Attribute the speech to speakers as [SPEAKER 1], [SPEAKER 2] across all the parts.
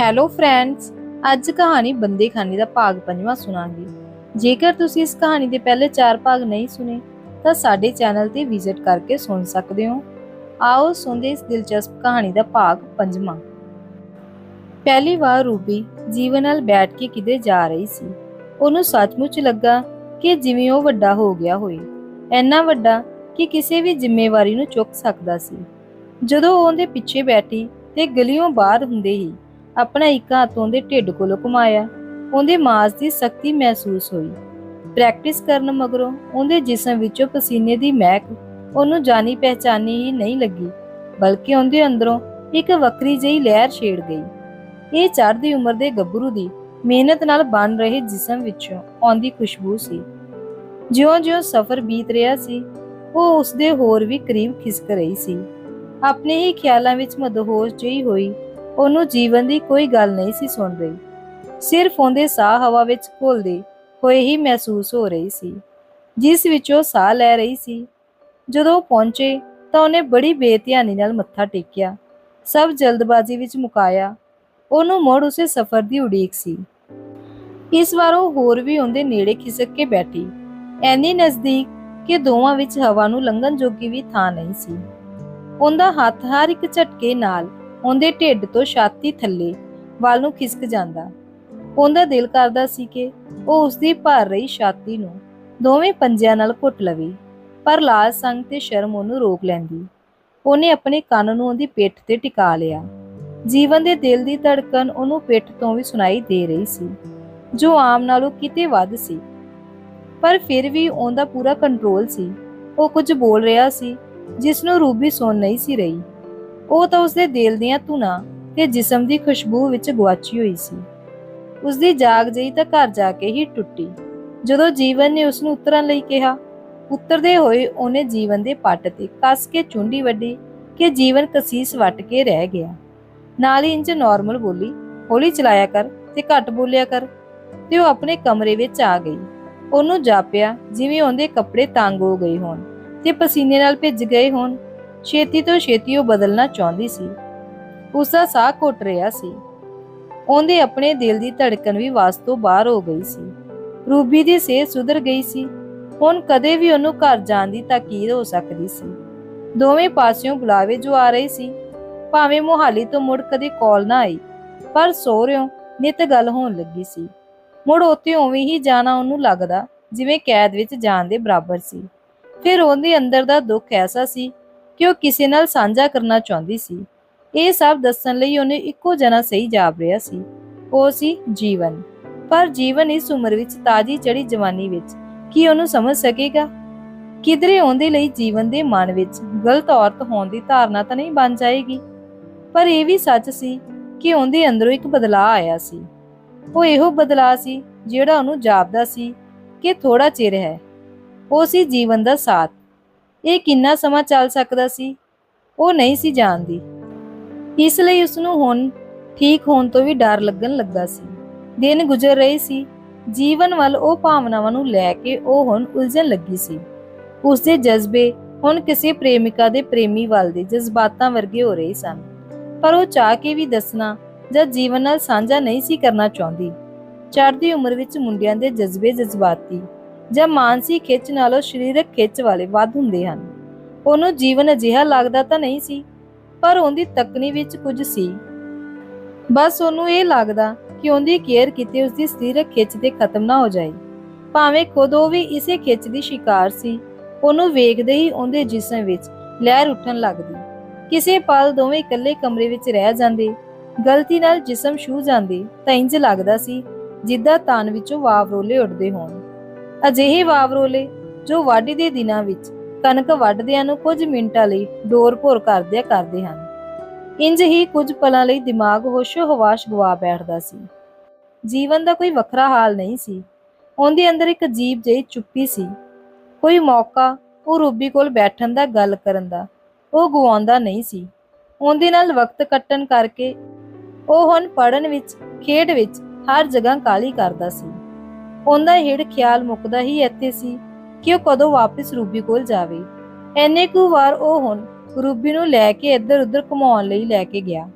[SPEAKER 1] Hello friends ਅੱਜ ਕਹਾਣੀ ਬੰਦੇਖਾਨੇ ਦਾ ਭਾਗ ਪੰਜਵਾਂ ਸੁਣਾਂਗੇ। ਜੇਕਰ ਤੁਸੀਂ ਇਸ ਕਹਾਣੀ ਦੇ ਪਹਿਲੇ 4 ਭਾਗ ਨਹੀਂ ਸੁਨੇ ਤਾਂ ਸਾਡੇ ਚੈਨਲ ਤੇ ਵਿਜ਼ਿਟ ਕਰਕੇ ਸੁਣ ਸਕਦੇ ਹੋ। ਆਓ ਸੁਣਦੇ ਇਸ ਦਿਲਚਸਪ ਕਹਾਣੀ ਦਾ ਭਾਗ ਪੰਜਵਾਂ। ਪਹਿਲੀ ਵਾਰ ਰੂਬੀ ਜੀਵਨ ਨਾਲ ਬੈਠ ਕੇ ਕਿਤੇ ਜਾ ਰਹੀ ਸੀ। ਉਹਨੂੰ ਸੱਚਮੁੱਚ ਲੱਗਾ ਕਿ ਜਿਵੇਂ ਉਹ ਵੱਡਾ ਹੋ ਗਿਆ ਹੋਏ ਇੰਨਾ ਵੱਡਾ ਕਿ ਕਿਸੇ ਵੀ ਜ਼ਿੰਮੇਵਾਰੀ ਨੂੰ ਚੁੱਕ ਸਕਦਾ ਸੀ। ਜਦੋਂ ਉਹਦੇ ਪਿੱਛੇ ਬੈਠੀ ਤੇ ਗਲੀੋਂ ਬਾਹਰ ਹੁੰਦੇ ਹੀ ਆਪਣਾ ਇੱਕ ਹੱਥ ਉਹਦੇ ਢਿੱਡ ਕੋਲੋਂ ਘੁਮਾਇਆ। ਉਹਦੇ ਮਾਸ ਦੀ ਸ਼ਕਤੀ ਮਹਿਸੂਸ ਹੋਈ। ਪ੍ਰੈਕਟਿਸ ਕਰਨ ਮਗਰੋਂ ਉਹਦੇ ਜਿਸਮ ਵਿੱਚੋਂ ਪਸੀਨੇ ਦੀ ਮਹਿਕ ਉਹਨੂੰ ਜਾਣੀ ਪਹਿਚਾਨੀ ਹੀ ਨਹੀਂ ਲੱਗੀ, ਬਲਕਿ ਉਹਦੇ ਅੰਦਰੋਂ ਇੱਕ ਵੱਖਰੀ ਜਿਹੀ ਲਹਿਰ ਛੇੜ ਗਈ। ਇਹ ਚੜ੍ਹਦੀ ਉਮਰ ਦੇ ਗੱਭਰੂ ਦੀ ਮਿਹਨਤ ਨਾਲ ਬਣ ਰਹੇ ਜਿਸਮ ਵਿੱਚੋਂ ਆਉਂਦੀ ਖੁਸ਼ਬੂ ਸੀ। ਜਿਉਂ-ਜਿਉਂ ਸਫ਼ਰ ਬੀਤ ਰਿਹਾ ਸੀ, ਉਹ ਉਸਦੇ ਹੋਰ ਵੀ ਕਰੀਬ ਖਿਸਕ ਰਹੀ ਸੀ। ਆਪਣੇ ਹੀ ਖਿਆਲਾਂ ਵਿੱਚ ਮਦਹੋਸ਼ ਜਿਹੀ ਹੋਈ ਉਹਨੂੰ ਜੀਵਨ ਦੀ ਕੋਈ ਗੱਲ ਨਹੀਂ ਸੀ ਸੁਣ ਰਹੀ। ਸਿਰਫ ਉਹਦੇ ਸਾਹ ਹਵਾ ਵਿੱਚ ਘੁਲਦੇ ਹੋਏ ਹੀ ਮਹਿਸੂਸ ਹੋ ਰਹੀ ਸੀ, ਜਿਸ ਵਿੱਚ ਉਹ ਸਾਹ ਲੈ ਰਹੀ ਸੀ। ਜਦੋਂ ਉਹ ਪਹੁੰਚੇ ਤਾਂ ਉਹਨੇ ਬੜੀ ਬੇਧਿਆਨੀ ਨਾਲ ਮੱਥਾ ਟੇਕਿਆ, ਸਭ ਜਲਦਬਾਜ਼ੀ ਵਿੱਚ ਮੁਕਾਇਆ। ਉਹਨੂੰ ਮੁੜ ਉਸੇ ਸਫ਼ਰ ਦੀ ਉਡੀਕ ਸੀ। ਇਸ ਵਾਰ ਉਹ ਹੋਰ ਵੀ ਉਹਦੇ ਨੇੜੇ ਖਿਸਕ ਕੇ ਬੈਠੀ, ਐਨੀ ਨਜ਼ਦੀਕ ਕਿ ਦੋਵਾਂ ਵਿੱਚ ਹਵਾ ਨੂੰ ਲੰਘਣ ਜੋਗੀ ਵੀ ਥਾਂ ਨਹੀਂ ਸੀ। ਉਹਦਾ ਹੱਥ ਹਰ ਇੱਕ ਝਟਕੇ ਨਾਲ ਉਹਦੇ ਢਿੱਡ ਤੋਂ ਛਾਤੀ ਥੱਲੇ ਵੱਲ ਨੂੰ ਖਿਸਕ ਜਾਂਦਾ। ਉਹਦਾ ਦਿਲ ਕਰਦਾ ਸੀ ਕਿ ਉਹ ਉਸਦੀ ਭਰ ਰਹੀ ਛਾਤੀ ਨੂੰ ਦੋਵੇਂ ਪੰਜਿਆਂ ਨਾਲ ਘੁੱਟ ਲਵੇ, ਪਰ ਲਾਜ ਸੰਗ ਤੇ ਸ਼ਰਮ ਉਹਨੂੰ ਰੋਕ ਲੈਂਦੀ। ਉਹਨੇ ਆਪਣੇ ਕੰਨ ਨੂੰ ਉਹਦੀ ਪਿੱਠ ਤੇ ਟਿਕਾ ਲਿਆ। ਜੀਵਨ ਦੇ ਦਿਲ ਦੀ ਧੜਕਨ ਉਹਨੂੰ ਪਿੱਠ ਤੋਂ ਵੀ ਸੁਣਾਈ ਦੇ ਰਹੀ ਸੀ, ਜੋ ਆਮ ਨਾਲੋਂ ਕਿਤੇ ਵੱਧ ਸੀ। ਪਰ ਫਿਰ ਵੀ ਉਹਦਾ ਪੂਰਾ ਕੰਟਰੋਲ ਸੀ। ਉਹ ਕੁਝ ਬੋਲ ਰਿਹਾ ਸੀ, ਜਿਸ ਨੂੰ ਰੂਬੀ ਸੁਣ ਨਹੀਂ ਸੀ ਰਹੀ। ਉਹ ਤਾਂ ਉਸਦੇ ਦਿਲ ਦੀਆਂ ਧੁਨਾਂ ਤੇ ਜਿਸਮ ਦੀ ਖੁਸ਼ਬੂ ਵਿੱਚ ਗਵਾਚੀ ਹੋਈ ਸੀ। ਉਸਦੀ ਜਾਗ ਜਈ ਤਾਂ ਘਰ ਜਾ ਕੇ ਹੀ ਟੁੱਟੀ। ਜਦੋਂ ਜੀਵਨ ਨੇ ਉਸ ਨੂੰ ਉਤਰਨ ਲਈ ਕਿਹਾ, ਉਤਰਦੇ ਹੋਏ ਉਹਨੇ ਜੀਵਨ ਦੇ ਪੱਟ ਤੇ ਕੱਸ ਕੇ ਚੁੰਡੀ ਵੱਡੀ ਕਿ ਜੀਵਨ ਕਸੀਸ ਵੱਟ ਕੇ ਰਹਿ ਗਿਆ। ਨਾਲ ਹੀ ਇੰਜ ਨਾਰਮਲ ਬੋਲੀ, ਹੌਲੀ ਚਲਾਇਆ ਕਰ ਤੇ ਘੱਟ ਬੋਲਿਆ ਕਰ। ਤੇ ਉਹ ਆਪਣੇ ਕਮਰੇ ਵਿੱਚ ਆ ਗਈ। ਉਹਨੂੰ ਜਾਪਿਆ ਜਿਵੇਂ ਉਹਦੇ ਕੱਪੜੇ ਤੰਗ ਹੋ ਗਏ ਹੋਣ ਤੇ ਪਸੀਨੇ ਨਾਲ ਭਿੱਜ ਗਏ ਹੋਣ। ਛੇਤੀ ਤੋਂ ਛੇਤੀ ਉਹ ਬਦਲਣਾ ਚਾਹੁੰਦੀ ਸੀ। ਉਸ ਦਾ ਸਾਹ ਘੁੱਟ ਰਿਹਾ ਸੀ। ਉਹਦੇ ਆਪਣੇ ਦਿਲ ਦੀ ਧੜਕਨ ਵੀ ਵਾਸ ਤੋਂ ਬਾਹਰ ਹੋ ਗਈ ਸੀ। ਰੂਬੀ ਦੀ ਸਿਹਤ ਸੁਧਰ ਗਈ ਸੀ। ਹੁਣ ਕਦੇ ਵੀ ਉਹਨੂੰ ਘਰ ਜਾਣ ਦੀ ਤਾਕੀਦ ਹੋ ਸਕਦੀ ਸੀ। ਦੋਵੇਂ ਪਾਸਿਓਂ ਬੁਲਾਵੇ ਜੋ ਆ ਰਹੇ ਸੀ। ਭਾਵੇਂ ਮੁਹਾਲੀ ਤੋਂ ਮੁੜ ਕਦੇ ਕਾਲ ਨਾ ਆਈ, ਪਰ ਸੋਹਰਿਓਂ ਨਿਤ ਗੱਲ ਹੋਣ ਲੱਗੀ ਸੀ। ਮੁੜ ਉੱਥੇ ਉਵੇਂ ਹੀ ਜਾਣਾ ਉਹਨੂੰ ਲੱਗਦਾ, ਜਿਵੇਂ ਕੈਦ ਵਿੱਚ ਜਾਣ ਦੇ ਬਰਾਬਰ ਸੀ। ਫਿਰ ਉਹਦੇ ਅੰਦਰ ਦਾ ਦੁੱਖ ਐਸਾ ਸੀ ਕਿ ਉਹ ਕਿਸੇ ਨਾਲ ਸਾਂਝਾ ਕਰਨਾ ਚਾਹੁੰਦੀ ਸੀ। ਇਹ ਸਭ ਦੱਸਣ ਲਈ ਉਹਨੇ ਇੱਕੋ ਜਣਾ ਸਹੀ ਜਾਪ ਰਿਹਾ ਸੀ। ਉਹ ਸੀ ਜੀਵਨ। ਪਰ ਜੀਵਨ ਇਸ ਉਮਰ ਵਿੱਚ ਤਾਜੀ ਚੜੀ ਜਵਾਨੀ ਵਿੱਚ ਕੀ ਉਹਨੂੰ ਸਮਝ ਸਕੇਗਾ? ਕਿਧਰੇ ਉਹਦੇ ਲਈ ਜੀਵਨ ਦੇ ਮਨ ਵਿੱਚ ਗਲਤ ਔਰਤ ਹੋਣ ਦੀ ਧਾਰਨਾ ਤਾਂ ਨਹੀਂ ਬਣ ਜਾਏਗੀ? ਪਰ ਇਹ ਵੀ ਸੱਚ ਸੀ ਕਿ ਉਹਦੇ ਅੰਦਰੋਂ ਇੱਕ ਬਦਲਾਅ ਆਇਆ ਸੀ। ਉਹ ਇਹੋ ਬਦਲਾਅ ਸੀ ਜਿਹੜਾ ਉਹਨੂੰ ਜਾਪਦਾ ਸੀ ਕਿ ਥੋੜਾ ਚਿਰ ਹੈ। ਉਹ ਸੀ ਜੀਵਨ ਦਾ ਸਾਥ। ਇਹ ਕਿੰਨਾ ਸਮਾਂ ਚੱਲ ਸਕਦਾ ਸੀ? ਉਹ ਨਹੀਂ ਸੀ ਜਾਣਦੀ। ਇਸ ਲਈ ਉਸ ਨੂੰ ਹੁਣ ਠੀਕ ਹੋਣ ਤੋਂ ਵੀ ਡਰ ਲੱਗਣ ਲੱਗਾ ਸੀ। ਦਿਨ ਗੁਜ਼ਰ ਰਹੇ ਸੀ। ਜੀਵਨ ਵੱਲ ਉਹ ਭਾਵਨਾਵਾਂ ਨੂੰ ਲੈ ਕੇ ਉਹ ਹੁਣ ਉਲਝਣ ਲੱਗੀ ਸੀ। ਉਸ ਦੇ ਜਜ਼ਬੇ ਹੁਣ ਕਿਸੇ ਪ੍ਰੇਮਿਕਾ ਦੇ ਪ੍ਰੇਮੀ ਵੱਲ ਦੇ ਜਜ਼ਬਾਤਾਂ ਵਰਗੇ ਹੋ ਰਹੇ ਸਨ। ਪਰ ਉਹ ਚਾਹ ਕੇ ਵੀ ਦੱਸਣਾ ਜਾਂ ਜੀਵਨ ਨਾਲ ਸਾਂਝਾ ਨਹੀਂ ਸੀ ਕਰਨਾ ਚਾਹੁੰਦੀ। ਚੜ੍ਹਦੀ ਉਮਰ ਵਿੱਚ ਮੁੰਡਿਆਂ ਦੇ ਜਜ਼ਬੇ ਜਜ਼ਬਾਤੀ ਜਾਂ ਮਾਨਸਿਕ ਖਿੱਚ ਨਾਲੋਂ ਸਰੀਰਕ ਖਿੱਚ ਵਾਲੇ ਵੱਧ ਹੁੰਦੇ ਹਨ। ਉਹਨੂੰ ਜੀਵਨ ਅਜਿਹਾ ਲੱਗਦਾ ਤਾਂ ਨਹੀਂ ਸੀ, ਪਰ ਉਹਦੀ ਤਕਨੀ ਵਿੱਚ ਕੁਝ ਸੀ। ਬਸ ਉਹਨੂੰ ਇਹ ਲੱਗਦਾ ਕਿ ਉਹਦੀ ਕੇਅਰ ਕੀਤੀ ਉਸਦੀ ਸਰੀਰਕ ਖਿੱਚ ਤੇ ਖਤਮ ਨਾ ਹੋ ਜਾਏ। ਭਾਵੇਂ ਖੁਦ ਉਹ ਵੀ ਇਸੇ ਖਿੱਚ ਦੀ ਸ਼ਿਕਾਰ ਸੀ, ਉਹਨੂੰ ਵੇਖਦੇ ਹੀ ਉਹਦੇ ਜਿਸਮ ਵਿੱਚ ਲਹਿਰ ਉੱਠਣ ਲੱਗਦੀ। ਕਿਸੇ ਪਲ ਦੋਵੇਂ ਇਕੱਲੇ ਕਮਰੇ ਵਿੱਚ ਰਹਿ ਜਾਂਦੇ, ਗਲਤੀ ਨਾਲ ਜਿਸਮ ਛੂ ਜਾਂਦੇ ਤਾਂ ਇੰਜ ਲੱਗਦਾ ਸੀ ਜਿੱਦਾਂ ਤਨ ਵਿੱਚੋਂ ਵਾਵਰੋਲੇ ਉੱਡਦੇ ਹੋਣ। ਅਜਿਹੇ ਵਾਵਰੋਲੇ ਜੋ ਵਾਢੀ ਦੇ ਦਿਨਾਂ ਵਿੱਚ ਕਣਕ ਵੱਢਦਿਆਂ ਨੂੰ ਕੁਝ ਮਿੰਟਾਂ ਲਈ ਡੋਰ ਭੋਰ ਕਰਦਿਆਂ ਕਰਦੇ ਹਨ। ਇੰਜ ਹੀ ਕੁਝ ਪਲਾਂ ਲਈ ਦਿਮਾਗ ਹੋਸ਼ੋ ਹਵਾਸ਼ ਗਵਾ ਬੈਠਦਾ ਸੀ। ਜੀਵਨ ਦਾ ਕੋਈ ਵੱਖਰਾ ਹਾਲ ਨਹੀਂ ਸੀ। ਉਹਦੇ ਅੰਦਰ ਇੱਕ ਅਜੀਬ ਜਿਹੀ ਚੁੱਪੀ ਸੀ। ਕੋਈ ਮੌਕਾ ਉਹ ਰੂਬੀ ਕੋਲ ਬੈਠਣ ਦਾ, ਗੱਲ ਕਰਨ ਦਾ, ਉਹ ਗਵਾਉਂਦਾ ਨਹੀਂ ਸੀ। ਉਹਦੇ ਨਾਲ ਵਕਤ ਕੱਟਣ ਕਰਕੇ ਉਹ ਹੁਣ ਪੜਨ ਵਿੱਚ, ਖੇਡ ਵਿੱਚ ਹਰ ਜਗ੍ਹਾ ਕਾਲੀ ਕਰਦਾ ਸੀ। ਉਹਦਾ ਹਿੜ ਖਿਆਲ ਮੁੱਕਦਾ ਹੀ ਇੱਥੇ ਸੀ ਕਿ ਉਹ ਕਦੋਂ ਵਾਪਸ ਰੂਬੀ ਕੋਲ ਜਾਵੇ। ਐਨੇ ਕੁ ਵਾਰ ਉਹ ਹੁਣ ਰੂਬੀ ਨੂੰ ਲੈ ਕੇ ਇੱਧਰ ਉੱਧਰ ਘੁਮਾਉਣ ਲਈ ਲੈ ਕੇ ਗਿਆ।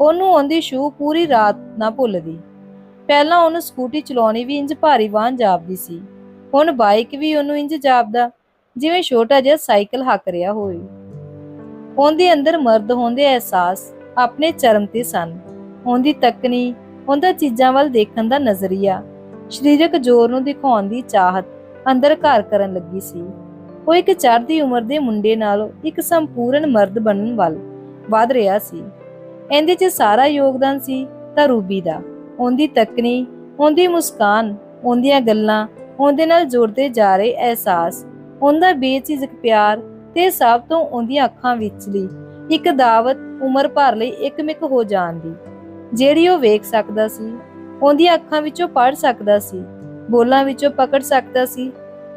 [SPEAKER 1] ਉਹਨੂੰ ਉਹਦੀ ਸ਼ੂ ਪੂਰੀ ਰਾਤ ਨਾ ਭੁੱਲਦੀ। ਪਹਿਲਾਂ ਉਹਨੂੰ ਸਕੂਟੀ ਚਲਾਉਣੀ ਵੀ ਇੰਜ ਭਾਰੀ ਵਾਹਨ ਜਾਪਦੀ ਸੀ। ਹੁਣ ਬਾਈਕ ਵੀ ਉਹਨੂੰ ਇੰਜ ਜਾਪਦਾ, ਜਿਵੇਂ ਛੋਟਾ ਜਿਹਾ ਸਾਈਕਲ ਹੱਕ ਰਿਹਾ ਹੋਵੇ। ਉਹਦੇ ਅੰਦਰ ਮਰਦ ਹੋਣ ਦੇ ਅਹਿਸਾਸ ਆਪਣੇ ਚਰਮ ਤੇ ਸਨ। ਉਹਦੀ ਤੱਕਣੀ, ਉਹਦਾ ਚੀਜ਼ਾਂ ਵੱਲ ਦੇਖਣ ਦਾ ਨਜ਼ਰੀਆ ਸਰੀਰਕ ਜ਼ੋਰ ਨੂੰ ਦਿਖਾਉਣ ਦੀ ਚਾਹਤ ਅੰਦਰ ਘਰ ਕਰਨ ਲੱਗੀ ਸੀ। ਉਹ ਇੱਕ ਚੜ੍ਹਦੀ ਉਮਰ ਦੇ ਮੁੰਡੇ ਨਾਲੋਂ ਇੱਕ ਸੰਪੂਰਨ ਮਰਦ ਬਣਨ ਵੱਲ ਵਧ ਰਿਹਾ ਸੀ। ਇਹਦੇ 'ਚ ਸਾਰਾ ਯੋਗਦਾਨ ਸੀ ਤਾਂ ਰੂਬੀ ਦਾ। ਉਹਦੀ ਤੱਕਣੀ, ਉਹਦੀ ਮੁਸਕਾਨ, ਉਹਦੀਆਂ ਗੱਲਾਂ, ਉਹਦੇ ਨਾਲ ਜੁੜਦੇ ਜਾ ਰਹੇ ਅਹਿਸਾਸ, ਉਹਦਾ ਬੇਚਿਜਕ ਪਿਆਰ ਤੇ ਸਭ ਤੋਂ ਉਹਦੀਆਂ ਅੱਖਾਂ ਵਿਚਲੀ ਇੱਕ ਦਾਵਤ ਉਮਰ ਭਰ ਲਈ ਇੱਕਮਿਕ ਹੋ ਜਾਣ ਦੀ। ਜਿਹੜੀ ਉਹ ਵੇਖ ਸਕਦਾ ਸੀ ਉਹਦੀਆਂ ਅੱਖਾਂ ਵਿੱਚੋਂ ਪੜ ਸਕਦਾ ਸੀ, ਬੋਲਾਂ ਵਿੱਚੋਂ ਪਕੜ ਸਕਦਾ ਸੀ,